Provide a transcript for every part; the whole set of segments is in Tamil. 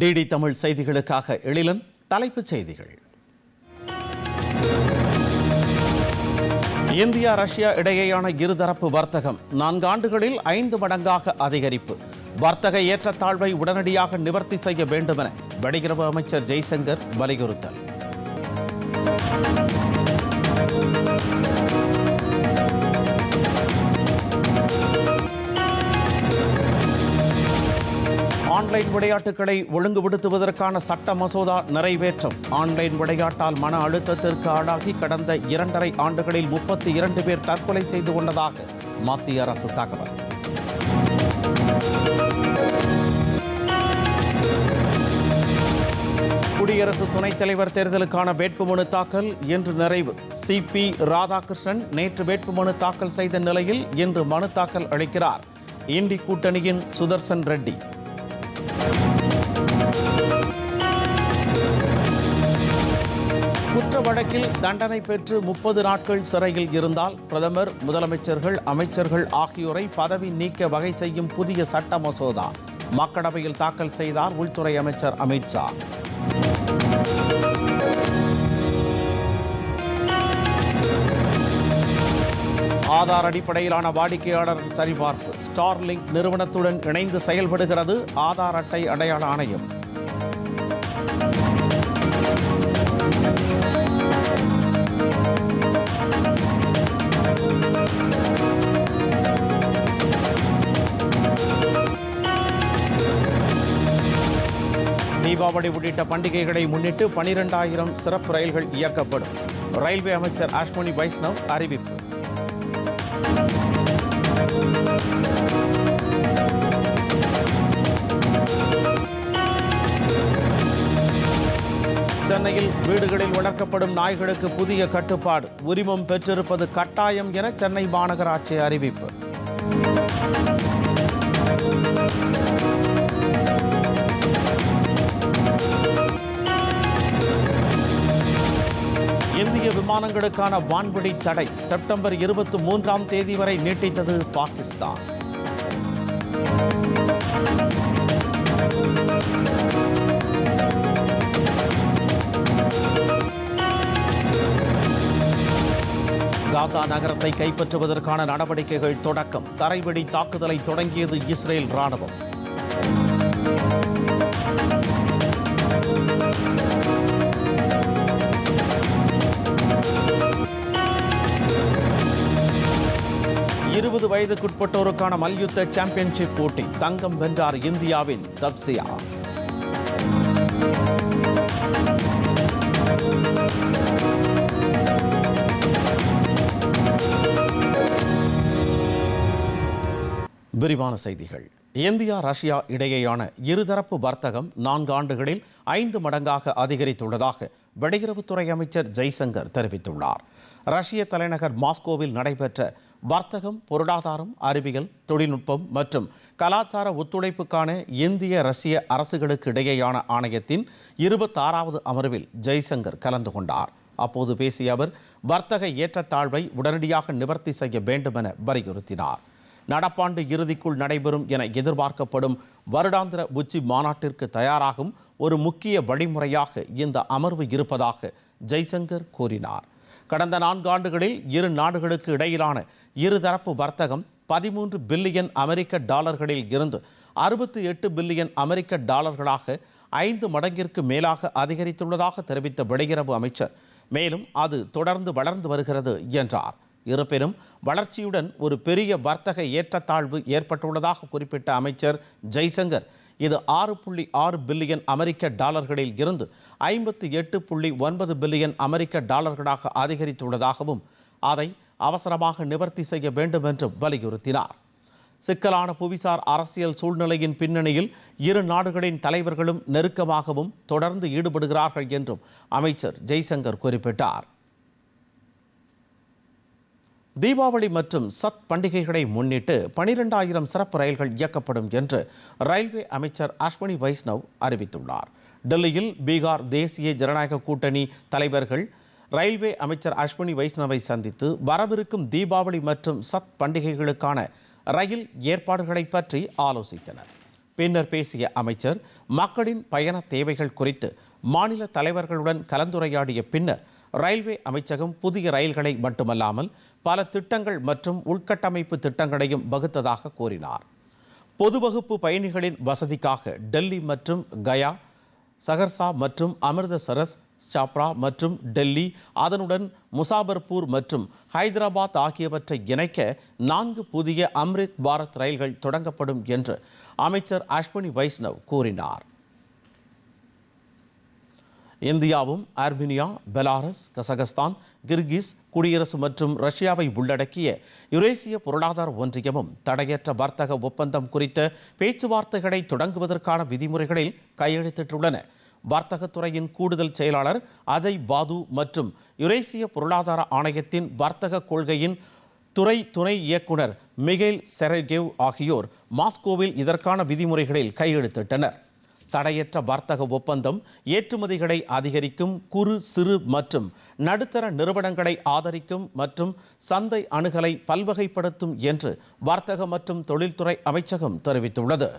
டிடி தமிழ் செய்திகளுக்காக எழிலன் தலைப்புச் செய்திகள். இந்தியா ரஷ்யா இடையேயான இருதரப்பு வர்த்தகம் நான்காண்டுகளில் ஐந்து மடங்காக அதிகரிப்பு. வர்த்தக ஏற்றத்தாழ்வை உடனடியாக நிவர்த்தி செய்ய வேண்டுமென வெளியுறவு அமைச்சர் ஜெய்சங்கர் வலியுறுத்தல். ஆன்லைன் விளையாட்டுகளை ஒழுங்குபடுத்துவதற்கான சட்ட மசோதா நிறைவேற்றம். ஆன்லைன் விளையாட்டால் மன அழுத்தத்திற்கு ஆளாகி கடந்த இரண்டரை ஆண்டுகளில் முப்பத்தி இரண்டு பேர் தற்கொலை செய்து கொண்டதாக மத்திய அரசு தகவல். குடியரசு துணைத் தலைவர் தேர்தலுக்கான வேட்புமனு தாக்கல் இன்று நிறைவு. சிபி ராதாகிருஷ்ணன் நேற்று வேட்புமனு தாக்கல் செய்த நிலையில் இன்று மனு தாக்கல் அளிக்கிறார். இண்டி கூட்டணியின் சுதர்சன் ரெட்டி. வழக்கில் தண்டனை பெற்று முப்பது நாட்கள் சிறையில் இருந்தால் பிரதமர் முதலமைச்சர்கள் அமைச்சர்கள் ஆகியோரை பதவி நீக்க வகை செய்யும் புதிய சட்ட மசோதா மக்களவையில் தாக்கல் செய்தார் உள்துறை அமைச்சர் அமித்ஷா ஆதார் அடிப்படையிலான வாடிக்கையாளர் சரிபார்ப்பு. ஸ்டார்லிங்க் நிறுவனத்துடன் இணைந்து செயல்படுகிறது. ஆதார் அட்டை அடையாள ஆணையம். தீபாவளி உள்ளிட்ட பண்டிகைகளை முன்னிட்டு பனிரெண்டாயிரம் சிறப்பு ரயில்கள் இயக்கப்படும். ரயில்வே அமைச்சர் அஸ்வினி வைஷ்ணவ் அறிவிப்பு. சென்னையில் வீடுகளில் வளர்க்கப்படும் நாய்களுக்கு புதிய கட்டுப்பாடு. உரிமம் பெற்றிருப்பது கட்டாயம் என சென்னை மாநகராட்சி அறிவிப்பு. இந்திய விமானங்களுக்கான வான்வழி தடை செப்டம்பர் இருபத்தி மூன்றாம் தேதி வரை நீட்டித்தது பாகிஸ்தான். காசா நகரத்தை கைப்பற்றுவதற்கான நடவடிக்கைகள் தொடக்கம். தரைவெடி தாக்குதலை தொடங்கியது இஸ்ரேல் ராணுவம். வயதுக்குட்பட்டோருக்கான மல்யுத்த சாம்பியன்ஷிப் போட்டி. தங்கம் வென்றார் இந்தியாவின் தப்சியா. விரிவான செய்திகள். இந்தியா ரஷ்யா இடையேயான இருதரப்பு வர்த்தகம் நான்கு ஆண்டுகளில் ஐந்து மடங்காக அதிகரித்துள்ளதாக வெளியுறவுத்துறை அமைச்சர் ஜெய்சங்கர் தெரிவித்துள்ளார். ரஷ்ய தலைநகர் மாஸ்கோவில் நடைபெற்ற வர்த்தகம் பொருளாதாரம் அறிவியல் தொழில்நுட்பம் மற்றும் கலாச்சார ஒத்துழைப்புக்கான இந்திய ரஷ்ய அரசுகளுக்கு இடையேயான ஆணையத்தின் இருபத்தாறாவது அமர்வில் ஜெய்சங்கர் கலந்து கொண்டார். அப்போது பேசிய அவர் வர்த்தக ஏற்றத்தாழ்வை உடனடியாக நிவர்த்தி செய்ய வேண்டும் என வலியுறுத்தினார். நடப்பாண்டு இறுதிக்குள் நடைபெறும் என எதிர்பார்க்கப்படும் வருடாந்திர உச்சி மாநாட்டிற்கு தயாராகும் ஒரு முக்கிய வழிமுறையாக இந்த அமர்வு இருப்பதாக ஜெய்சங்கர் கூறினார். கடந்த நான்காண்டுகளில் இரு நாடுகளுக்கு இடையிலான இருதரப்பு வர்த்தகம் பதிமூன்று பில்லியன் அமெரிக்க டாலர்களில் இருந்து அறுபத்தி எட்டு பில்லியன் அமெரிக்க டாலர்களாக ஐந்து மடங்கிற்கு மேலாக அதிகரித்துள்ளதாக தெரிவித்த வெளியுறவு அமைச்சர். மேலும் அது தொடர்ந்து வளர்ந்து வருகிறது என்றார். இருப்பினும் வளர்ச்சியுடன் ஒரு பெரிய வர்த்தக ஏற்றத்தாழ்வு ஏற்பட்டுள்ளதாக குறிப்பிட்ட அமைச்சர் ஜெய்சங்கர் இது ஆறு புள்ளி ஆறு பில்லியன் அமெரிக்க டாலர்களில் இருந்து ஐம்பத்தி எட்டு புள்ளி ஒன்பது பில்லியன் அமெரிக்க டாலர்களாக அதிகரித்துள்ளதாகவும் அதை அவசரமாக நிவர்த்தி செய்ய வேண்டும் என்றும் வலியுறுத்தினார். சிக்கலான புவிசார் அரசியல் சூழ்நிலையின் பின்னணியில் இரு நாடுகளின் தலைவர்களும் நெருக்கமாகவும் தொடர்ந்து ஈடுபடுகிறார்கள் என்றும் அமைச்சர் ஜெய்சங்கர் குறிப்பிட்டார். தீபாவளி மற்றும் சத் பண்டிகைகளை முன்னிட்டு பனிரெண்டாயிரம் சிறப்பு ரயில்கள் இயக்கப்படும் என்று ரயில்வே அமைச்சர் அஸ்வினி வைஷ்ணவ் அறிவித்துள்ளார். டெல்லியில் பீகார் தேசிய ஜனநாயக கூட்டணி தலைவர்கள் ரயில்வே அமைச்சர் அஸ்வினி வைஷ்ணவை சந்தித்து வரவிருக்கும் தீபாவளி மற்றும் சத் பண்டிகைகளுக்கான ரயில் ஏற்பாடுகளை பற்றி ஆலோசித்தனர். பின்னர் பேசிய அமைச்சர் மக்களின் பயண தேவைகள் குறித்து மாநில தலைவர்களுடன் கலந்துரையாடிய பின்னர் ரயில்வே அமைச்சகம் புதிய ரயில்களை மட்டுமல்லாமல் பல திட்டங்கள் மற்றும் உள்கட்டமைப்பு திட்டங்களையும் வகுத்ததாக கூறினார். பொது வகுப்பு பயணிகளின் வசதிக்காக டெல்லி மற்றும் கயா சகர்சா மற்றும் அமிர்தசரஸ் சாப்ரா மற்றும் டெல்லி அதனுடன் முசாபர்பூர் மற்றும் ஹைதராபாத் ஆகியவற்றை இணைக்க நான்கு புதிய அம்ரித் பாரத் ரயில்கள் தொடங்கப்படும் என்று அமைச்சர் அஸ்வினி வைஷ்ணவ் கூறினார். இந்தியாவும் ஆர்மீனியா பெலாரஸ் கசகஸ்தான் கிர்கிஸ் குடியரசு மற்றும் ரஷ்யாவை உள்ளடக்கிய யுரேசிய பொருளாதார ஒன்றியமும் தடையற்ற வர்த்தக ஒப்பந்தம் குறித்த பேச்சுவார்த்தைகளை தொடங்குவதற்கான விதிமுறைகளில் கையெழுத்திட்டுள்ளன. வர்த்தகத்துறையின் கூடுதல் செயலாளர் அஜய் பாது மற்றும் யுரேசிய பொருளாதார ஆணையத்தின் வர்த்தக கொள்கையின் துறை துணை இயக்குனர் மிகேல் செரகேவ் ஆகியோர் மாஸ்கோவில் இதற்கான விதிமுறைகளில் கையெழுத்திட்டனர். தடையற்ற வர்த்தக ஒப்பந்தம் ஏற்றுமதிகளை அதிகரிக்கும் குறு சிறு மற்றும் நடுத்தர நிறுவனங்களை ஆதரிக்கும் மற்றும் சந்தை அணுகலை பல்வகைப்படுத்தும் என்று வர்த்தக மற்றும் தொழில்துறை அமைச்சகம் தெரிவித்துள்ளது.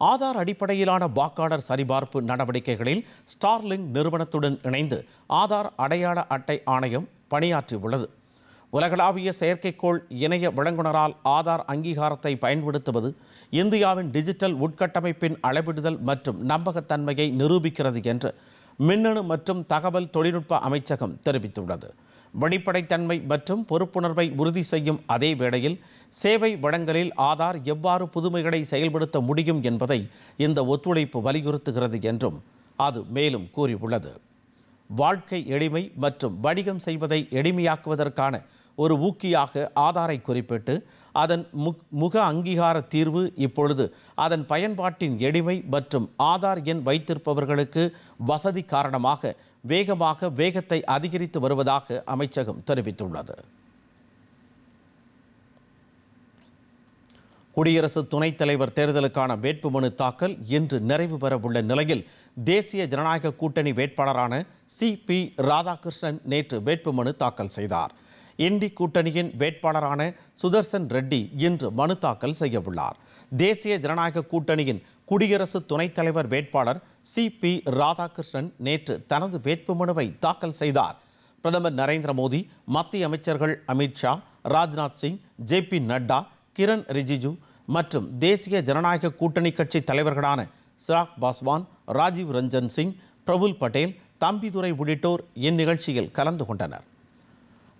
ஆதார் அடிப்படையிலான வாக்காளர் சரிபார்ப்பு நடவடிக்கைகளில் ஸ்டார்லிங் நிறுவனத்துடன் இணைந்து ஆதார் அடையாள அட்டை ஆணையம் பணியாற்றியுள்ளது. உலகளாவிய செயற்கைக்கோள் இணைய வழங்குனரால் ஆதார் அங்கீகாரத்தை பயன்படுத்துவது இந்தியாவின் டிஜிட்டல் உட்கட்டமைப்பின் அளவிடுதல் மற்றும் நம்பகத்தன்மையை நிரூபிக்கிறது என்று மின்னணு மற்றும் தகவல் தொழில்நுட்ப அமைச்சகம் தெரிவித்துள்ளது. வெளிப்படைத்தன்மை மற்றும் பொறுப்புணர்வை உறுதி செய்யும் அதே வேளையில் சேவை வழங்கலில் ஆதார் எவ்வாறு புதுமைகளை செயல்படுத்த முடியும் என்பதை இந்த ஒத்துழைப்பு வலியுறுத்துகிறது என்றும் அது மேலும் கூறியுள்ளது. வாழ்க்கை எளிமை மற்றும் வணிகம் செய்வதை எளிமையாக்குவதற்கான ஒரு ஊக்கியாக ஆதாரை குறிப்பிட்டு அதன் முக்- முக அங்கீகார தீர்வு இப்பொழுது அதன் பயன்பாட்டின் எளிமை மற்றும் ஆதார் எண் வைத்திருப்பவர்களுக்கு வசதி காரணமாக வேகமாக வேகத்தை அதிகரித்து வருவதாக அமைச்சகம் தெரிவித்துள்ளது. குடியரசு துணைத் தலைவர் தேர்தலுக்கான வேட்புமனு தாக்கல் இன்று நிறைவு பெறவுள்ள நிலையில் தேசிய ஜனநாயக கூட்டணி வேட்பாளரான சி பி ராதாகிருஷ்ணன் நேற்று வேட்புமனு தாக்கல் செய்தார். இண்டி கூட்டணியின் வேட்பாளரான சுதர்சன் ரெட்டி இன்று மனு தாக்கல் செய்யவுள்ளார். தேசிய ஜனநாயக கூட்டணியின் குடியரசு துணைத் தலைவர் வேட்பாளர் சி. பி. ராதாகிருஷ்ணன் நேற்று தனது வேட்புமனுவை தாக்கல் செய்தார். பிரதமர் நரேந்திர மோடி மத்திய அமைச்சர்கள் அமித்ஷா ராஜ்நாத் சிங் ஜே. பி. நட்டா கிரண் ரிஜிஜு மற்றும் தேசிய ஜனநாயக கூட்டணி கட்சி தலைவர்களான சிராக் பாஸ்வான் ராஜீவ் ரஞ்சன் சிங் பிரபுல் பட்டேல் தம்பிதுரை உள்ளிட்டோர் இந்நிகழ்ச்சியில் கலந்து கொண்டனர்.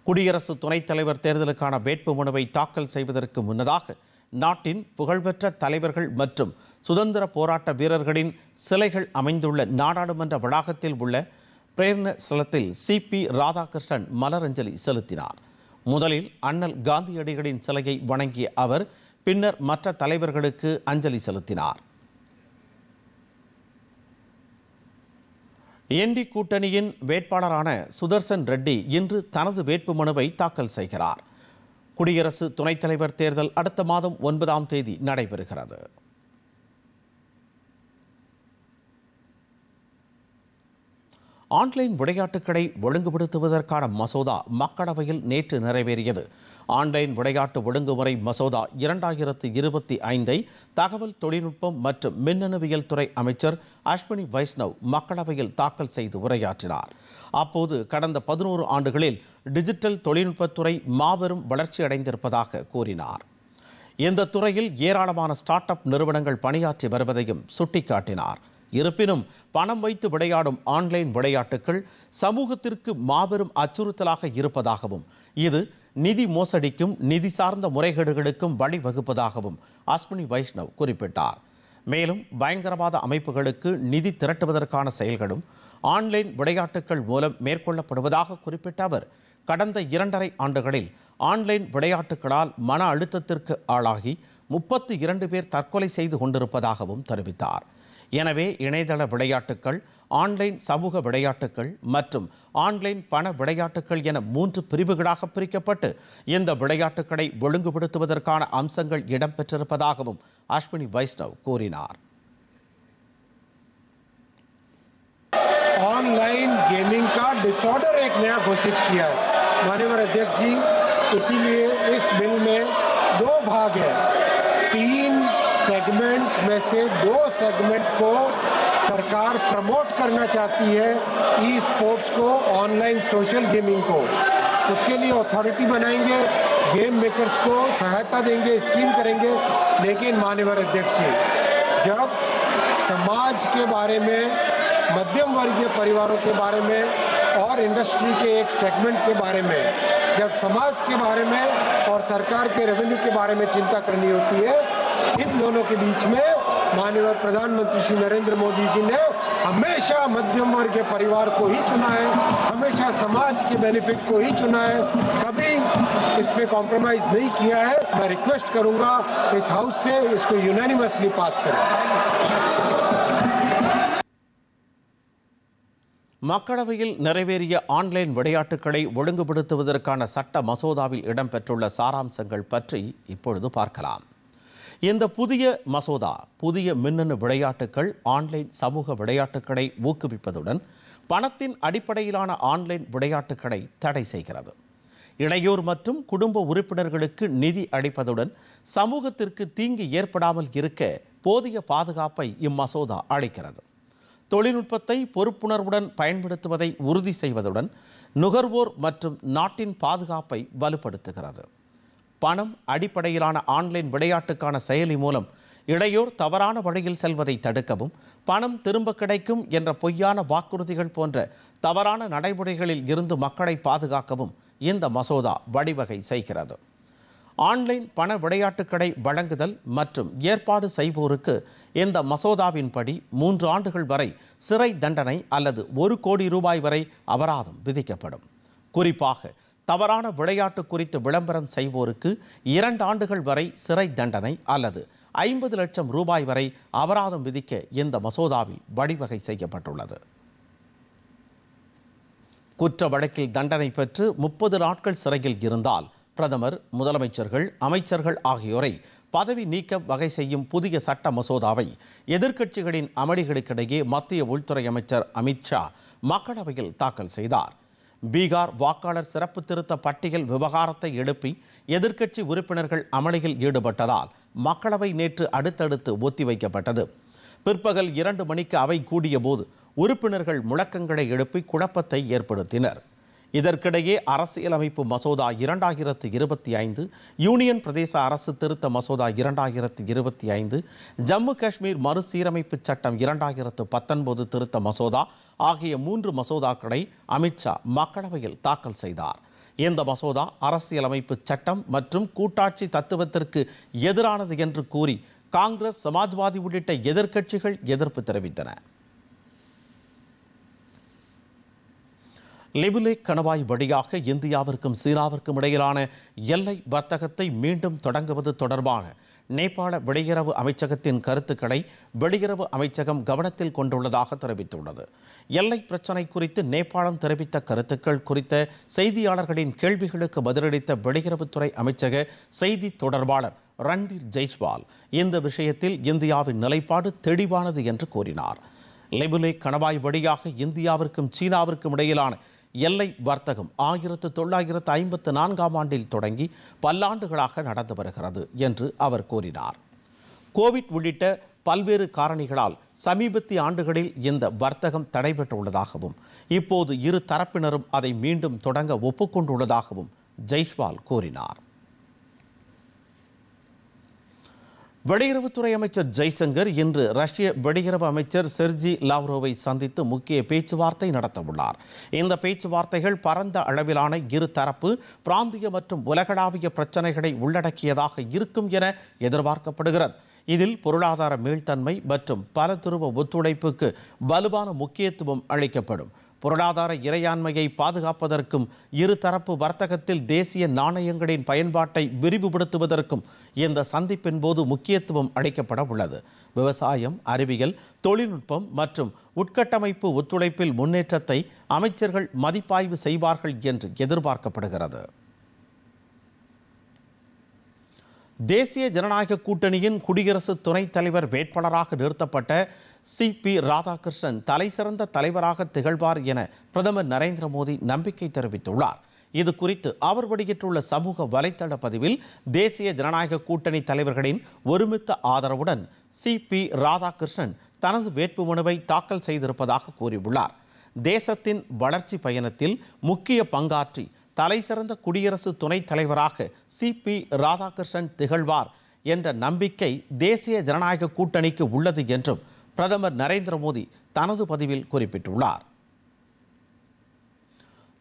குடியரசு துணைத் தலைவர் தேர்தலுக்கான வேட்பு மனுவை தாக்கல் செய்வதற்கு முன்னதாக நாட்டின் புகழ்பெற்ற தலைவர்கள் மற்றும் சுதந்திர போராட்ட வீரர்களின் சிலைகள் அமைந்துள்ள நாடாளுமன்ற வளாகத்தில் உள்ள பிரேரண ஸ்தலத்தில் சி பி ராதாகிருஷ்ணன் மலரஞ்சலி செலுத்தினார். முதலில் அண்ணல் காந்தியடிகளின் சிலையை வணங்கிய அவர் பின்னர் மற்ற தலைவர்களுக்கு அஞ்சலி செலுத்தினார். என்டி கூட்டணியின் வேட்பாளரான சுதர்சன் ரெட்டி இன்று தனது வேட்புமனுவை தாக்கல் செய்கிறார். குடியரசு துணைத் தலைவர் தேர்தல் அடுத்த மாதம் ஒன்பதாம் தேதி நடைபெறுகிறது. ஆன்லைன் விளையாட்டுக்களை ஒழுங்குபடுத்துவதற்கான மசோதா மக்களவையில் நேற்று நிறைவேறியது. ஆன்லைன் விளையாட்டு ஒழுங்குமுறை மசோதா இரண்டாயிரத்து இருபத்தி ஐந்தை தகவல் தொழில்நுட்பம் மற்றும் மின்னணுவியல் துறை அமைச்சர் அஸ்வினி வைஷ்ணவ் மக்களவையில் தாக்கல் செய்து உரையாற்றினார். அப்போது கடந்த பதினோரு ஆண்டுகளில் டிஜிட்டல் தொழில்நுட்பத்துறை மாபெரும் வளர்ச்சி அடைந்திருப்பதாக கூறினார். இந்த துறையில் ஏராளமான ஸ்டார்ட் அப் நிறுவனங்கள் பணியாற்றி வருவதையும் சுட்டிக்காட்டினார். இருப்பினும் பணம் வைத்து விளையாடும் ஆன்லைன் விளையாட்டுகள் சமூகத்திற்கு மாபெரும் அச்சுறுத்தலாக இருப்பதாகவும் இது நிதி மோசடிக்கும் நிதி சார்ந்த முறைகேடுகளுக்கும் வழிவகுப்பதாகவும் அஸ்வினி வைஷ்ணவ் குறிப்பிட்டார். மேலும் பயங்கரவாத அமைப்புகளுக்கு நிதி திரட்டுவதற்கான செயல்களும் ஆன்லைன் விளையாட்டுகள் மூலம் மேற்கொள்ளப்படுவதாக குறிப்பிட்ட அவர் கடந்த இரண்டரை ஆண்டுகளில் ஆன்லைன் விளையாட்டுகளால் மன அழுத்தத்திற்கு ஆளாகி முப்பத்தி இரண்டு பேர் தற்கொலை செய்து கொண்டிருப்பதாகவும் தெரிவித்தார். எனவே இணையதள விளையாட்டுகள் ஆன்லைன் சமூக விளையாட்டுகள் மற்றும் ஆன்லைன் பண விளையாட்டுகள் என மூன்று பிரிவுகளாக பிரிக்கப்பட்டு இந்த விளையாட்டுகளை ஒழுங்குபடுத்துவதற்கான அம்சங்கள் இடம்பெற்றிருப்பதாகவும் அஸ்வினி வைஷ்ணவ் கூறினார் ऑनलाइन गेमिंग का डिसऑर्डर एक नया घोषित किया है माननीय अध्यक्ष जी इसीलिए इस बिल में दो भाग है तीन सेगमेंट में से दो सेगमेंट को सरकार प्रमोट करना चाहती है ई स्पोर्ट्स को ऑनलाइन सोशल गेमिंग को। उसके लिए अथॉरिटी बनाएँगे गेम मेकर्स को सहायता देंगे स्कीम करेंगे, लेकिन मान्यवर अध्यक्ष जी, जब समाज के बारे में, मध्यम वर्गीय परिवारों के बारे में और इंडस्ट्री के एक सेगमेंट के बारे में, जब समाज के बारे में और सरकार के रेवेन्यू के बारे में चिंता करनी होती है इन दोनों के बीच में माननीय प्रधानमंत्री श्री नरेंद्र मोदी जी ने हमेशा मध्यम वर्ग के परिवार को ही चुना है हमेशा समाज के बेनिफिट को ही चुना है कभी इस पे कॉम्प्रोमाइज नहीं किया है मैं रिक्वेस्ट करूंगा इस हाउस से इसको यूनानिमसली पास करें மக்களவையில் நிறைவேறிய ஆன்லைன் விளையாட்டுகளை ஒழுங்குபடுத்துவதற்கான சட்ட மசோதாவில் இடம்பெற்றுள்ள சாராம்சங்கள் பற்றி இப்பொழுது பார்க்கலாம் இந்த புதிய மசோதா புதிய மின்னணு விளையாட்டுகள் ஆன்லைன் சமூக விளையாட்டுகளை ஊக்குவிப்பதுடன் பணத்தின் அடிப்படையிலான ஆன்லைன் விளையாட்டுகளை தடை செய்கிறது. இளையோர் மற்றும் குடும்ப உறுப்பினர்களுக்கு நிதி அளிப்பதுடன் சமூகத்திற்கு தீங்கு ஏற்படாமல் இருக்க போதிய பாதுகாப்பை இம்மசோதா அளிக்கிறது. தொழில்நுட்பத்தை பொறுப்புணர்வுடன் பயன்படுத்துவதை உறுதி செய்வதுடன் நுகர்வோர் மற்றும் நாட்டின் பாதுகாப்பை வலுப்படுத்துகிறது. பணம் அடிப்படையிலான ஆன்லைன் விளையாட்டுக்கான செயலி மூலம் இளையோர் தவறான வழியில் செல்வதை தடுக்கவும் பணம் திரும்ப கிடைக்கும் என்ற பொய்யான வாக்குறுதிகள் போன்ற தவறான நடைமுறைகளில் இருந்து மக்களை பாதுகாக்கவும் இந்த மசோதா வழிவகை செய்கிறது. ஆன்லைன் பண விளையாட்டுக்களை வழங்குதல் மற்றும் ஏற்பாடு செய்வோருக்கு இந்த மசோதாவின்படி மூன்று ஆண்டுகள் வரை சிறை தண்டனை அல்லது ஒரு கோடி ரூபாய் வரை அபராதம் விதிக்கப்படும். குறிப்பாக தவறான விளையாட்டு குறித்து விளம்பரம் செய்வோருக்கு இரண்டு ஆண்டுகள் வரை சிறை தண்டனை அல்லது ஐம்பது லட்சம் ரூபாய் வரை அபராதம் விதிக்க இந்த மசோதாவில் வழிவகை செய்யப்பட்டுள்ளது. குற்ற வழக்கில் தண்டனை பெற்று முப்பது நாட்கள் சிறையில் இருந்தால் பிரதமர் முதலமைச்சர்கள் அமைச்சர்கள் ஆகியோரை பதவி நீக்க வகை செய்யும் புதிய சட்ட மசோதாவை எதிர்க்கட்சிகளின் அமளிகளுக்கிடையே மத்திய உள்துறை அமைச்சர் அமித்ஷா மக்களவையில் தாக்கல் செய்தார். பீகார் வாக்காளர் சிறப்பு திருத்த பட்டியல் விவகாரத்தை எழுப்பி எதிர்க்கட்சி உறுப்பினர்கள் அமளியில் ஈடுபட்டதால் மக்களவை நேற்று அடுத்தடுத்து ஒத்திவைக்கப்பட்டது. பிற்பகல் இரண்டு மணிக்கு அவை கூடியபோது உறுப்பினர்கள் முழக்கங்களை எழுப்பி குழப்பத்தை ஏற்படுத்தினர். இதற்கிடையே அரசியலமைப்பு மசோதா இரண்டாயிரத்து இருபத்தி ஐந்து யூனியன் பிரதேச அரசு திருத்த மசோதா இரண்டாயிரத்து இருபத்தி ஐந்து ஜம்மு காஷ்மீர் மறுசீரமைப்பு சட்டம் இரண்டாயிரத்து பத்தொன்பது திருத்த மசோதா ஆகிய மூன்று மசோதாக்களை அமித்ஷா மக்களவையில் தாக்கல் செய்தார். இந்த மசோதா அரசியலமைப்பு சட்டம் மற்றும் கூட்டாட்சி தத்துவத்திற்கு எதிரானது என்று கூறி காங்கிரஸ் சமாஜ்வாதி உள்ளிட்ட எதிர்க்கட்சிகள் எதிர்ப்பு தெரிவித்தன. லிபுலேக் கணவாய் வழியாக இந்தியாவிற்கும் சீனாவிற்கும் இடையிலான எல்லை வர்த்தகத்தை மீண்டும் தொடங்குவது தொடர்பான நேபாள வெளியுறவு அமைச்சகத்தின் கருத்துக்களை வெளியுறவு அமைச்சகம் கவனத்தில் கொண்டுள்ளதாக தெரிவித்துள்ளது. எல்லை பிரச்சினை குறித்து நேபாளம் தெரிவித்த கருத்துக்கள் குறித்த செய்தியாளர்களின் கேள்விகளுக்கு பதிலளித்த வெளியுறவுத்துறை அமைச்சக செய்தி தொடர்பாளர் ரன்தீர் ஜெய்ஸ்வால் இந்த விஷயத்தில் இந்தியாவின் நிலைப்பாடு தெளிவானது என்று கூறினார். லெபுலே கணவாய் வழியாக இந்தியாவிற்கும் சீனாவிற்கும் இடையிலான எல்லை வர்த்தகம் ஆயிரத்து தொள்ளாயிரத்து ஐம்பத்து நான்காம் ஆண்டில் தொடங்கி பல்லாண்டுகளாக நடந்து வருகிறது என்று அவர் கூறினார். கோவிட் உள்ளிட்ட பல்வேறு காரணிகளால் சமீபத்திய ஆண்டுகளில் இந்த வர்த்தகம் தடைபெற்றுள்ளதாகவும் இப்போது இரு தரப்பினரும் அதை மீண்டும் தொடங்க ஒப்புக்கொண்டுள்ளதாகவும் ஜெய்ஷ்வால் கூறினார். வெளியுறவுத்துறை அமைச்சர் ஜெய்சங்கர் இன்று ரஷ்ய வெளியுறவு அமைச்சர் செர்ஜி லாவ்ரோவை சந்தித்து முக்கிய பேச்சுவார்த்தை நடத்தவுள்ளார். இந்த பேச்சுவார்த்தைகள் பரந்த அளவிலான இரு தரப்பு பிராந்திய மற்றும் உலகளாவிய பிரச்சனைகளை உள்ளடக்கியதாக இருக்கும் என எதிர்பார்க்கப்படுகிறது. இதில் பொருளாதார மீள்தன்மை மற்றும் பலதுருவ ஒத்துழைப்புக்கு வலுவான முக்கியத்துவம் அளிக்கப்படும். பொருளாதார இறையாண்மையை பாதுகாப்பதற்கும் இருதரப்பு வர்த்தகத்தில் தேசிய நாணயங்களின் பயன்பாட்டை விரிவுபடுத்துவதற்கும் இந்த சந்திப்பின் போது முக்கியத்துவம் அளிக்கப்பட உள்ளது. விவசாயம் அறிவியல் தொழில்நுட்பம் மற்றும் உட்கட்டமைப்பு ஒத்துழைப்பில் முன்னேற்றத்தை அமைச்சர்கள் மதிப்பாய்வு செய்வார்கள் என்று எதிர்பார்க்கப்படுகிறது. தேசிய ஜனநாயக கூட்டணியின் குடியரசு துணைத் தலைவர் வேட்பாளராக நிறுத்தப்பட்ட சி பி ராதாகிருஷ்ணன் தலைசிறந்த தலைவராக திகழ்வார் என பிரதமர் நரேந்திர மோடி நம்பிக்கை தெரிவித்துள்ளார். இது குறித்து அவர் வெளியிட்டுள்ள சமூக வலைதள பதிவில் தேசிய ஜனநாயக கூட்டணி தலைவர்களின் ஒருமித்த ஆதரவுடன் சி பி ராதாகிருஷ்ணன் தனது வேட்புமனுவை தாக்கல் செய்திருப்பதாக கூறியுள்ளார். தேசத்தின் வளர்ச்சி பயணத்தில் முக்கிய பங்காற்றி தலைசிறந்த குடியரசு துணைத் தலைவராக சி பி ராதாகிருஷ்ணன் திகழ்வார் என்ற நம்பிக்கை தேசிய ஜனநாயக கூட்டணிக்கு உள்ளது என்றும் பிரதமர் நரேந்திர மோடி தனது பதிவில் குறிப்பிட்டுள்ளார்.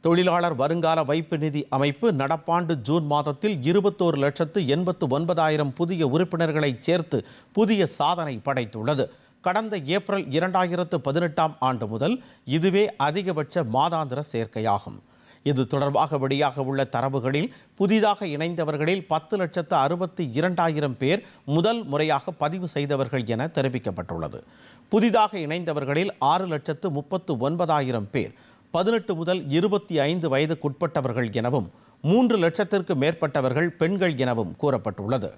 தொழிலாளர் வருங்கால வைப்பு நிதி அமைப்பு நடப்பாண்டு ஜூன் மாதத்தில் இருபத்தோரு லட்சத்து எண்பத்து ஒன்பதாயிரம் புதிய உறுப்பினர்களை சேர்த்து புதிய சாதனை படைத்துள்ளது. கடந்த ஏப்ரல் இரண்டாயிரத்து பதினெட்டாம் ஆண்டு முதல் இதுவே அதிகபட்ச மாதாந்திர சேர்க்கையாகும். இது தொடர்பாக வெளியாக உள்ள தரவுகளில் புதிதாக இணைந்தவர்களில் பத்து லட்சத்து அறுபத்தி இரண்டாயிரம் பேர் முதல் முறையாக பதிவு செய்தவர்கள் என தெரிவிக்கப்பட்டுள்ளது. புதிதாக இணைந்தவர்களில் ஆறு லட்சத்து முப்பத்து ஒன்பதாயிரம் பேர் பதினெட்டு முதல் இருபத்தி ஐந்து வயதுக்குட்பட்டவர்கள் எனவும் மூன்று லட்சத்திற்கு மேற்பட்டவர்கள் பெண்கள் எனவும் கூறப்பட்டுள்ளது.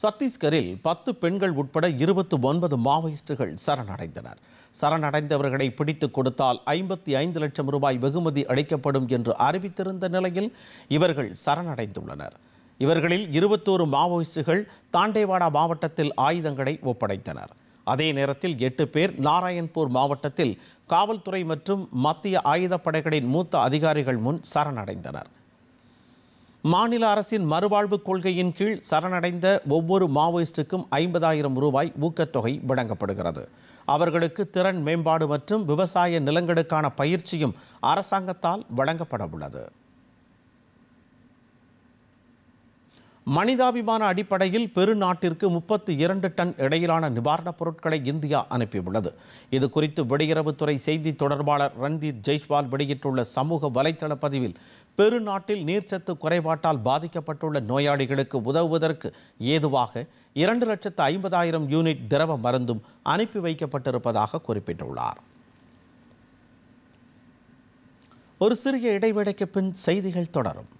சத்தீஸ்கரில் பத்து பெண்கள் உட்பட இருபத்தி ஒன்பது மாவோயிஸ்டுகள் சரணடைந்தனர். சரணடைந்தவர்களை பிடித்துக் கொடுத்தால் ஐம்பத்தி ஐந்து லட்சம் ரூபாய் வெகுமதி அளிக்கப்படும் என்று அறிவித்திருந்த நிலையில் இவர்கள் சரணடைந்துள்ளனர். இவர்களில் இருபத்தோரு மாவோயிஸ்டுகள் தாண்டேவாடா மாவட்டத்தில் ஆயுதங்களை ஒப்படைத்தனர். அதே நேரத்தில் எட்டு பேர் நாராயண்பூர் மாவட்டத்தில் காவல்துறை மற்றும் மத்திய ஆயுதப்படைகளின் மூத்த அதிகாரிகள் முன் சரணடைந்தனர். மாநில அரசின் மறுவாழ்வு கொள்கையின் கீழ் சரணடைந்த ஒவ்வொரு மாவோயிஸ்டுக்கும் ஐம்பதாயிரம் ரூபாய் ஊக்கத்தொகை வழங்கப்படுகிறது. அவர்களுக்கு திறன் மேம்பாடு மற்றும் விவசாய நிலங்களுக்கான பயிற்சியும் அரசாங்கத்தால் வழங்கப்பட உள்ளது. மனிதாபிமான அடிப்படையில் பெருநாட்டிற்கு முப்பத்தி இரண்டு டன் இடையிலான நிவாரணப் பொருட்களை இந்தியா அனுப்பியுள்ளது. இது குறித்து வெளியுறவுத்துறை செய்தி தொடர்பாளர் ரன்தீப் ஜெய்ஸ்வால் வெளியிட்டுள்ள சமூக வலைதள பதிவில் பெருநாட்டில் நீர்ச்சத்து குறைபாட்டால் பாதிக்கப்பட்டுள்ள நோயாளிகளுக்கு உதவுவதற்கு ஏதுவாக இரண்டு லட்சத்து ஐம்பதாயிரம் யூனிட் திரவ மருந்தும் அனுப்பி வைக்கப்பட்டிருப்பதாக குறிப்பிட்டுள்ளார். ஒரு சிறிய இடைவேளைக்கு பின் செய்திகள் தொடரும்.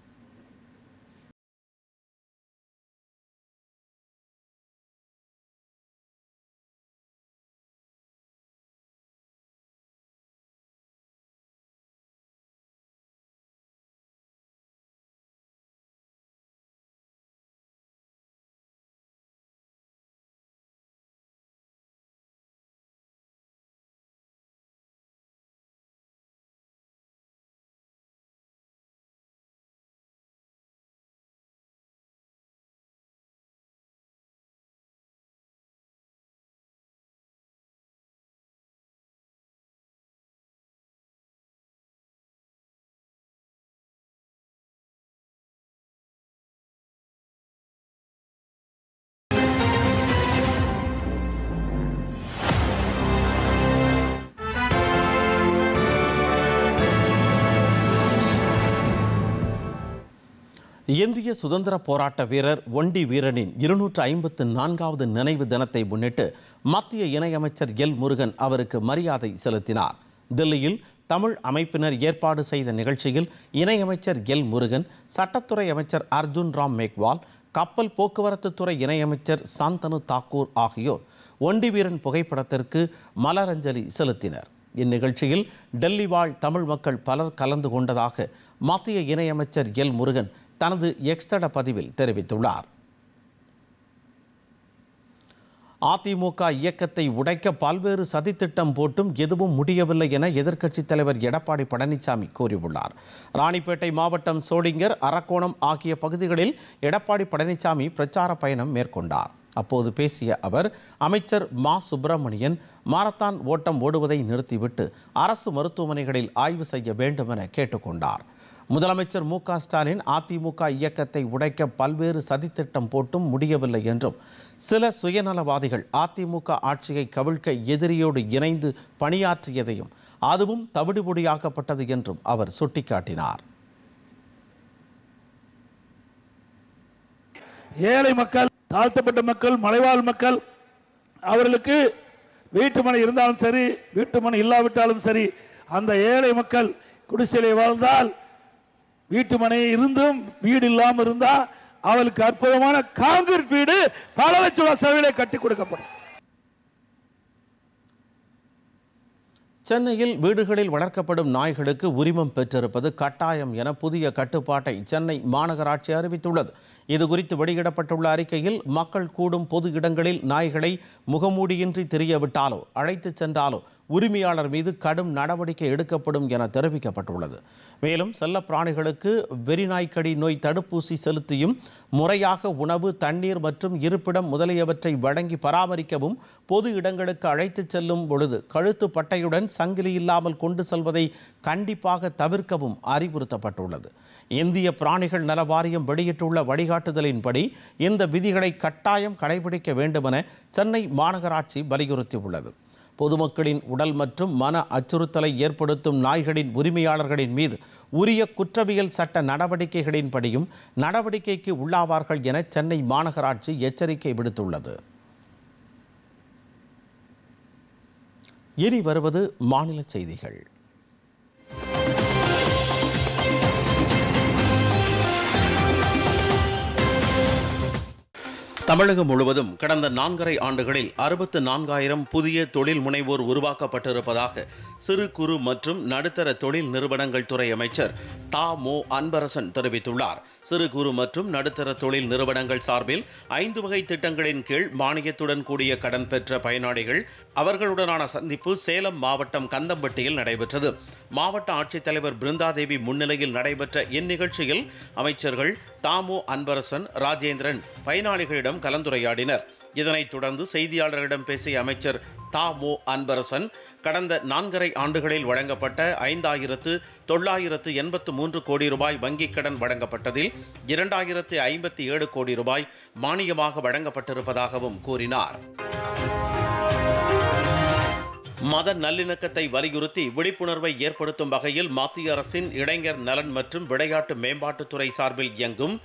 இந்திய சுதந்திர போராட்ட வீரர் ஒண்டி வீரனின் இருநூற்று ஐம்பத்து நான்காவது நினைவு தினத்தை முன்னிட்டு மத்திய இணையமைச்சர் எல் முருகன் அவருக்கு மரியாதை செலுத்தினார். தில்லியில் தமிழ் அமைப்பினர் ஏற்பாடு செய்த நிகழ்ச்சியில் இணையமைச்சர் எல் முருகன் சட்டத்துறை அமைச்சர் அர்ஜுன் ராம் மேக்வால் கப்பல் போக்குவரத்து துறை இணையமைச்சர் சாந்தனு தாக்கூர் ஆகியோர் ஒண்டி வீரன் புகைப்படத்திற்கு மலரஞ்சலி செலுத்தினர். இந்நிகழ்ச்சியில் டெல்லி வாழ் தமிழ் மக்கள் பலர் கலந்து கொண்டதாக மத்திய இணையமைச்சர் எல் முருகன் தனது எக்ஸ்தட பதிவில் தெரிவித்துள்ளார். அதிமுக இயக்கத்தை உடைக்க பல்வேறு சதித்திட்டம் போட்டும் எதுவும் முடியவில்லை என எதிர்க்கட்சித் தலைவர் எடப்பாடி பழனிசாமி கூறியுள்ளார். ராணிப்பேட்டை மாவட்டம் சோளிங்கர் அரக்கோணம் ஆகிய பகுதிகளில் எடப்பாடி பழனிசாமி பிரச்சார பயணம் மேற்கொண்டார். அப்போது பேசிய அவர் அமைச்சர் மா. சுப்பிரமணியன் மாரத்தான் ஓட்டம் ஓடுவதை நிறுத்திவிட்டு அரசு மருத்துவமனைகளில் ஆய்வு செய்ய வேண்டும் என கேட்டுக்கொண்டார். முதலமைச்சர் மு க ஸ்டாலின் அதிமுக இயக்கத்தை உடைக்க பல்வேறு சதித்திட்டம் போட்டும் முடியவில்லை என்றும். சில சுயநலவாதிகள் அதிமுக ஆட்சியை கவிழ்க்க எதிரியோடு இணைந்து பணியாற்றியதையும் அதுவும் தவிடுபொடியாக்கப்பட்டது என்றும் அவர் சுட்டிக்காட்டினார். ஏழை மக்கள் தாழ்த்தப்பட்ட மக்கள் மலைவாழ் மக்கள் அவர்களுக்கு வீட்டு மனை இருந்தாலும் சரி வீட்டு மனை இல்லாவிட்டாலும் சரி அந்த ஏழை மக்கள் குடிசையிலே வாழ்ந்தால் வீட்டு மனை இருந்தும் வீடு இல்லாமல் இருந்தா அவளுக்கு அற்புதமான காங்கிரீட் வீடு பல லட்சம் செலவிலே கட்டி கொடுக்கப்படும். சென்னையில் வீடுகளில் வளர்க்கப்படும் நாய்களுக்கு உரிமம் பெற்றிருப்பது கட்டாயம் என புதிய கட்டுப்பாட்டை சென்னை மாநகராட்சி அறிவித்துள்ளது. இதுகுறித்து வெளியிடப்பட்டுள்ள அறிக்கையில் மக்கள் கூடும் பொது இடங்களில் நாய்களை முகமூடியின்றி தெரியவிட்டாலோ அழைத்துச் சென்றாலோ உரிமையாளர் மீது கடும் நடவடிக்கை எடுக்கப்படும் என தெரிவிக்கப்பட்டுள்ளது. மேலும் செல்ல பிராணிகளுக்கு வெறிநாய்க்கடி நோய் தடுப்பூசி செலுத்தியும் முறையாக உணவு தண்ணீர் மற்றும் இருப்பிடம் முதலியவற்றை வழங்கி பராமரிக்கவும் பொது இடங்களுக்கு அழைத்துச் செல்லும் பொழுது கழுத்து பட்டையுடன் சங்கிலி இல்லாமல் கொண்டு செல்வதை கண்டிப்பாக தவிர்க்கவும் அறிவுறுத்தப்பட்டுள்ளது. இந்திய பிராணிகள் நல வாரியம் வெளியிட்டுள்ள வழிகாட்டுதலின்படி இந்த விதிகளை கட்டாயம் கடைபிடிக்க வேண்டுமென சென்னை மாநகராட்சி வலியுறுத்தியுள்ளது. பொதுமக்களின் உடல் மற்றும் மன அச்சுறுத்தலை ஏற்படுத்தும் நாய்களின் உரிமையாளர்களின் மீது உரிய குற்றவியல் சட்ட நடவடிக்கைகளின்படியும் நடவடிக்கைக்கு உள்ளாவார்கள் என சென்னை மாநகராட்சி எச்சரிக்கை விடுத்துள்ளது. இனி வருவது மாநில செய்திகள். தமிழகம் முழுவதும் கடந்த நான்கரை ஆண்டுகளில் அறுபத்து நான்காயிரம் புதிய தொழில் முனைவோர் உருவாக்கப்பட்டிருப்பதாக சிறு குறு மற்றும் நடுத்தர தொழில் நிறுவனங்கள் துறை அமைச்சர் தா மோ அன்பரசன் தெரிவித்துள்ளார். சிறு குறு மற்றும் நடுத்தர தொழில் நிறுவனங்கள் சார்பில் ஐந்து வகை திட்டங்களின் கீழ் மானியத்துடன் கூடிய கடன் பெற்ற பயனாளிகள் அவர்களுடனான சந்திப்பு சேலம் மாவட்டம் கந்தம்பட்டியில் நடைபெற்றது. மாவட்ட ஆட்சித்தலைவர் பிருந்தாதேவி முன்னிலையில் நடைபெற்ற இந்நிகழ்ச்சியில் அமைச்சர்கள் தாமோ அன்பரசன் ராஜேந்திரன் பயனாளிகளிடம் கலந்துரையாடினர். இதனைத் தொடர்ந்து செய்தியாளர்களிடம் பேசிய அமைச்சர் தாமோ அன்பரசன் கடந்த நான்கரை ஆண்டுகளில் வழங்கப்பட்ட ஐந்தாயிரத்து தொள்ளாயிரத்து எண்பத்து மூன்று கோடி ரூபாய் வங்கிக் கடன் வழங்கப்பட்டதில் இரண்டாயிரத்து ஐம்பத்தி ஏழு கோடி ரூபாய் மானியமாக வழங்கப்பட்டிருப்பதாகவும் கூறினார். மத நல்லிணக்கத்தை வலியுறுத்தி விழிப்புணர்வை ஏற்படுத்தும் வகையில் மத்திய அரசின் இளைஞர் நலன் மற்றும் விளையாட்டு மேம்பாட்டுத்துறை சார்பில் இயங்கும்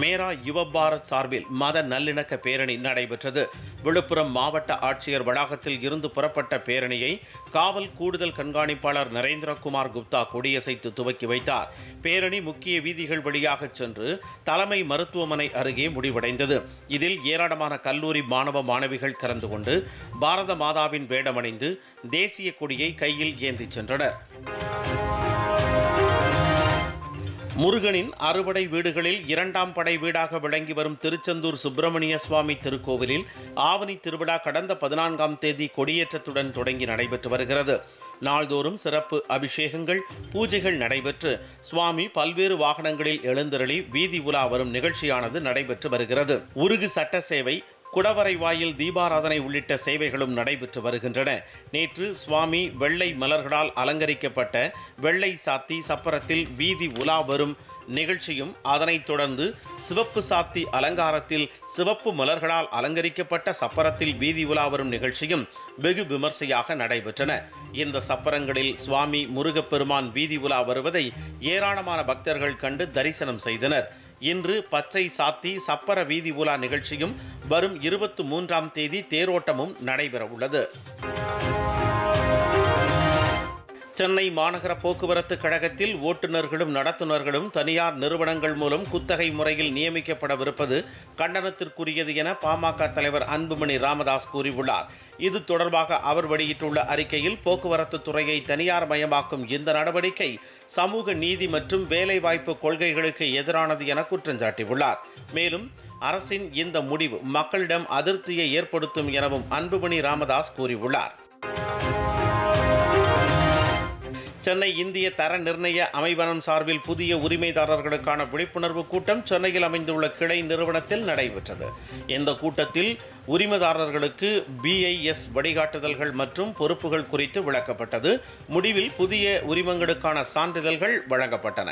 மேரா யுவ பாரத் சார்பில் மத நல்லிணக்க பேரணி நடைபெற்றது. விழுப்புரம் மாவட்ட ஆட்சியர் வளாகத்தில் இருந்து புறப்பட்ட பேரணியை காவல் கூடுதல் கண்காணிப்பாளர் நரேந்திரகுமார் குப்தா கொடியசைத்து துவக்கி வைத்தார். பேரணி முக்கிய வீதிகள் வழியாக சென்று தலைமை மருத்துவமனை அருகே முடிவடைந்தது. இதில் ஏராளமான கல்லூரி மாணவ மாணவிகள் கலந்து கொண்டு பாரத மாதாவின் வேடமணிந்து தேசிய கொடியை கையில் ஏந்திச் சென்றனர். முருகனின் அறுபடை வீடுகளில் இரண்டாம் படை வீடாக விளங்கி வரும் திருச்செந்தூர் சுப்பிரமணிய சுவாமி திருக்கோவிலில் ஆவணி திருவிழா கடந்த பதினான்காம் தேதி கொடியேற்றத்துடன் தொடங்கி நடைபெற்று வருகிறது. நாள்தோறும் சிறப்பு அபிஷேகங்கள் பூஜைகள் நடைபெற்று சுவாமி பல்வேறு வாகனங்களில் எழுந்தருளி வீதி உலா வரும் நிகழ்ச்சியானது நடைபெற்று வருகிறது. உருகு சட்ட சேவை குடவரை வாயில் தீபாராதனை உள்ளிட்ட சேவைகளும் நடைபெற்று வருகின்றன. நேற்று சுவாமி வெள்ளை மலர்களால் அலங்கரிக்கப்பட்ட வெள்ளை சாத்தி சப்பரத்தில் வீதி உலா வரும் நிகழ்ச்சியும் அதனைத் தொடர்ந்து சிவப்பு சாத்தி அலங்காரத்தில் சிவப்பு மலர்களால் அலங்கரிக்கப்பட்ட சப்பரத்தில் வீதி உலா வரும் நிகழ்ச்சியும் வெகு விமர்சையாக நடைபெற்றன. இந்த சப்பரங்களில் சுவாமி முருகப்பெருமான் வீதி உலா வருவதை ஏராளமான பக்தர்கள் கண்டு தரிசனம் செய்தனர். இன்று பச்சை சாத்தி சப்பர வீதி உலா நிகழ்ச்சியும் வரும் இருபத்தி மூன்றாம் தேதி தேரோட்டமும் நடைபெற உள்ளது சென்னை மாநகர போக்குவரத்து கழகத்தில் ஓட்டுநர்களும் நடத்துனர்களும் தனியார் நிறுவனங்கள் மூலம் குத்தகை முறையில் நியமிக்கப்படவிருப்பது கண்டனத்திற்குரியது என பாமக தலைவர் அன்புமணி ராமதாஸ் கூறியுள்ளார். இது தொடர்பாக அவர் வெளியிட்டுள்ள அறிக்கையில் போக்குவரத்து துறையை தனியார் மயமாக்கும் இந்த நடவடிக்கை சமூக நீதி மற்றும் வேலைவாய்ப்பு கொள்கைகளுக்கு எதிரானது என குற்றம் சாட்டியுள்ளார். மேலும் அரசின் இந்த முடிவு மக்களிடம் அதிருப்தியை ஏற்படுத்தும் எனவும் அன்புமணி ராமதாஸ் கூறியுள்ளார். சென்னை இந்திய தர நிர்ணய அமைவனம் சார்பில் புதிய உரிமைதாரர்களுக்கான விழிப்புணர்வு கூட்டம் சென்னையில் அமைந்துள்ள கிளை நிறுவனத்தில் நடைபெற்றது. இந்த கூட்டத்தில் உரிமைதாரர்களுக்கு பிஐஎஸ் வழிகாட்டுதல்கள் மற்றும் பொறுப்புகள் குறித்து விளக்கப்பட்டது. முடிவில் புதிய உரிமங்களுக்கான சான்றிதழ்கள் வழங்கப்பட்டன.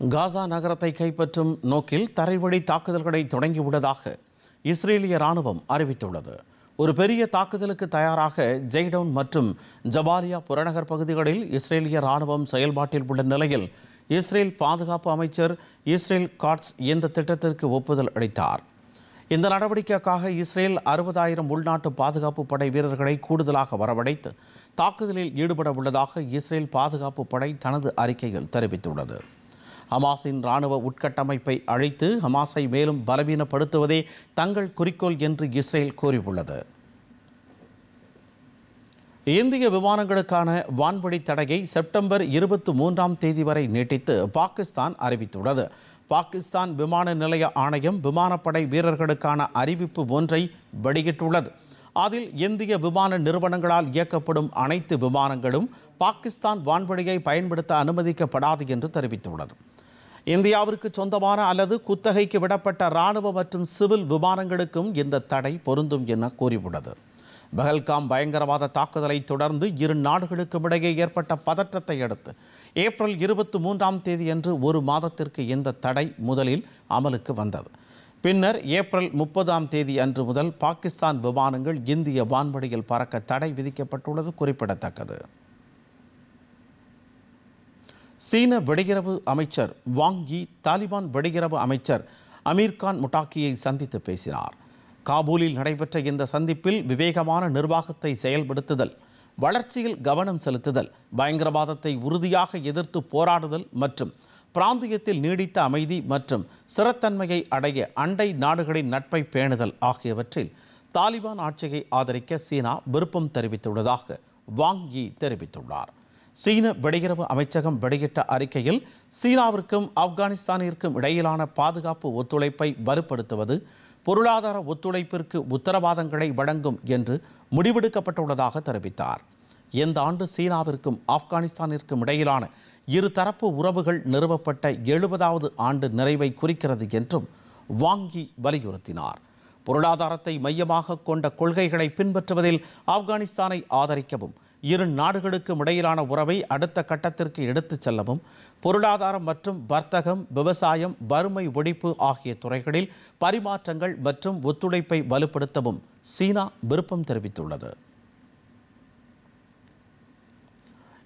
காசா நகரத்தை கைப்பற்றும் நோக்கில் தரைவழி தாக்குதல்களை தொடங்கியுள்ளதாக இஸ்ரேலிய ராணுவம் அறிவித்துள்ளது. ஒரு பெரிய தாக்குதலுக்கு தயாராக ஜெய்டவுன் மற்றும் ஜபாலியா புறநகர் பகுதிகளில் இஸ்ரேலிய ராணுவம் செயல்பாட்டில் உள்ள நிலையில் இஸ்ரேல் பாதுகாப்பு அமைச்சர் இஸ்ரேல் காட்ஸ் இந்த திட்டத்திற்கு ஒப்புதல் அளித்தார். இந்த நடவடிக்கைக்காக இஸ்ரேல் அறுபதாயிரம் உள்நாட்டு பாதுகாப்பு படை வீரர்களை கூடுதலாக வரவழைத்து தாக்குதலில் ஈடுபட உள்ளதாக இஸ்ரேல் பாதுகாப்பு படை தனது அறிக்கையில் தெரிவித்துள்ளது. ஹமாஸின் ராணுவ உட்கட்டமைப்பை அழைத்து ஹமாஸை மேலும் பலவீனப்படுத்துவதே தங்கள் குறிக்கோள் என்று இஸ்ரேல் கூறியுள்ளது. இந்திய விமானங்களுக்கான வான்வழி தடையை செப்டம்பர் இருபத்தி மூன்றாம் தேதி வரை நீட்டித்து பாகிஸ்தான் அறிவித்துள்ளது. பாகிஸ்தான் விமான நிலைய ஆணையம் விமானப்படை வீரர்களுக்கான அறிவிப்பு ஒன்றை வெளியிட்டுள்ளது. அதில் இந்திய விமான நிறுவனங்களால் இயக்கப்படும் அனைத்து விமானங்களும் பாகிஸ்தான் வான்வழியை பயன்படுத்த அனுமதிக்கப்படாது என்று தெரிவித்துள்ளது. இந்தியாவிற்கு சொந்தமான அல்லது குத்தகைக்கு விடப்பட்ட இராணுவ மற்றும் சிவில் விமானங்களுக்கும் இந்த தடை பொருந்தும் என கூறியுள்ளது. பஹல்காம் பயங்கரவாத தாக்குதலை தொடர்ந்து இரு நாடுகளுக்கும் இடையே ஏற்பட்ட பதற்றத்தை அடுத்து ஏப்ரல் இருபத்தி மூன்றாம் தேதியன்று ஒரு மாதத்திற்கு இந்த தடை முதலில் அமலுக்கு வந்தது. பின்னர் ஏப்ரல் முப்பதாம் தேதி அன்று முதல் பாகிஸ்தான் விமானங்கள் இந்திய வான்வழியில் பறக்க தடை விதிக்கப்பட்டுள்ளது குறிப்பிடத்தக்கது. சீன வெளியுறவு அமைச்சர் வாங் யி தாலிபான் வெளியுறவு அமைச்சர் அமீர்கான் முட்டாக்கியை சந்தித்து பேசினார். காபூலில் நடைபெற்ற இந்த சந்திப்பில் விவேகமான நிர்வாகத்தை செயல்படுத்துதல் வளர்ச்சியில் கவனம் செலுத்துதல் பயங்கரவாதத்தை உறுதியாக எதிர்த்து போராடுதல் மற்றும் பிராந்தியத்தில் நீடித்த அமைதி மற்றும் ஸ்திரத்தன்மையை அடைய அண்டை நாடுகளின் நட்பை பேணுதல் ஆகியவற்றில் தாலிபான் ஆட்சியை ஆதரிக்க சீனா விருப்பம் தெரிவித்துள்ளதாக வாங் யி தெரிவித்துள்ளார். சீன வெளியுறவு அமைச்சகம் வெளியிட்ட அறிக்கையில் சீனாவிற்கும் ஆப்கானிஸ்தானிற்கும் இடையிலான பாதுகாப்பு ஒத்துழைப்பை வலுப்படுத்துவது பொருளாதார ஒத்துழைப்பிற்கு உத்தரவாதங்களை வழங்கும் என்று முடிவெடுக்கப்பட்டுள்ளதாக தெரிவித்தார். இந்த ஆண்டு சீனாவிற்கும் ஆப்கானிஸ்தானிற்கும் இடையிலான இருதரப்பு உறவுகள் நிறுவப்பட்ட எழுபதாவது ஆண்டு நிறைவை குறிக்கிறது என்றும் வாங்கி வலியுறுத்தினார். பொருளாதாரத்தை மையமாக கொண்ட கொள்கைகளை பின்பற்றுவதில் ஆப்கானிஸ்தானை ஆதரிக்கவும் இரு நாடுகளுக்கும் இடையிலான உறவை அடுத்த கட்டத்திற்கு எடுத்துச் செல்லவும் பொருளாதாரம் மற்றும் வர்த்தகம் விவசாயம் வறுமை ஒழிப்பு ஆகிய துறைகளில் பரிமாற்றங்கள் மற்றும் ஒத்துழைப்பை வலுப்படுத்தவும் சீனா விருப்பம் தெரிவித்துள்ளது.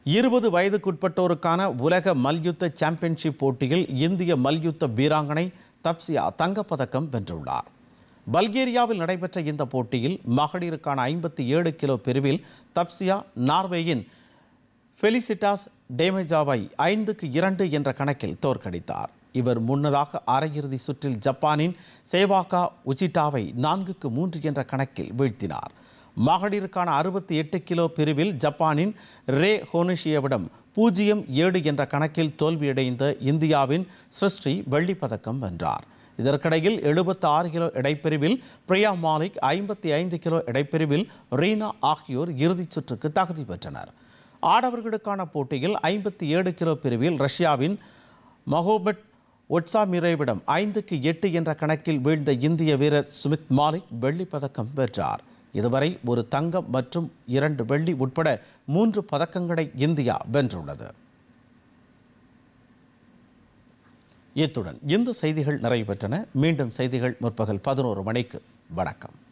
இருபது வயதுக்குட்பட்டோருக்கான உலக மல்யுத்த சாம்பியன்ஷிப் போட்டியில் இந்திய மல்யுத்த வீராங்கனை தப்சியா தங்கப்பதக்கம் வென்றுள்ளார். பல்கேரியாவில் நடைபெற்ற இந்த போட்டியில் மகளிருக்கான ஐம்பத்தி ஏழு கிலோ பிரிவில் தப்சியா நார்வேயின் ஃபெலிசிட்டாஸ் டேமேஜாவை ஐந்துக்கு இரண்டு என்ற கணக்கில் தோற்கடித்தார். இவர் முன்னதாக அரையிறுதி சுற்றில் ஜப்பானின் சேவாகா உச்சிட்டாவை நான்குக்கு மூன்று என்ற கணக்கில் வீழ்த்தினார். மகளிருக்கான அறுபத்தி எட்டு கிலோ பிரிவில் ஜப்பானின் ரே ஹோனிஷியவிடம் பூஜ்ஜியம் ஏழு என்ற கணக்கில் தோல்வியடைந்த இந்தியாவின் சிருஷ்டி வெள்ளிப்பதக்கம் வென்றார். இதற்கிடையில் எழுபத்தி ஆறு கிலோ இடைப்பிரிவில் பிரியா மாலிக் ஐம்பத்தி ஐந்து கிலோ இடைப்பிரிவில் ரீனா ஆகியோர் இறுதிச் சுற்றுக்கு தகுதி பெற்றனர். ஆடவர்களுக்கான போட்டியில் ஐம்பத்தி ஏழு கிலோ பிரிவில் ரஷ்யாவின் மஹோபட் ஒட்சாமிரேவிடம் ஐந்துக்கு எட்டு என்ற கணக்கில் வீழ்ந்த இந்திய வீரர் சுமித் மாலிக் வெள்ளிப் பதக்கம் வென்றார். இதுவரை ஒரு தங்கம் மற்றும் இரண்டு வெள்ளி உட்பட மூன்று பதக்கங்களை இந்தியா வென்றுள்ளது. இத்துடன் இந்த செய்திகள் நிறைவு பெற்றன. மீண்டும் செய்திகள் முற்பகல் பதினோரு மணிக்கு. வணக்கம்.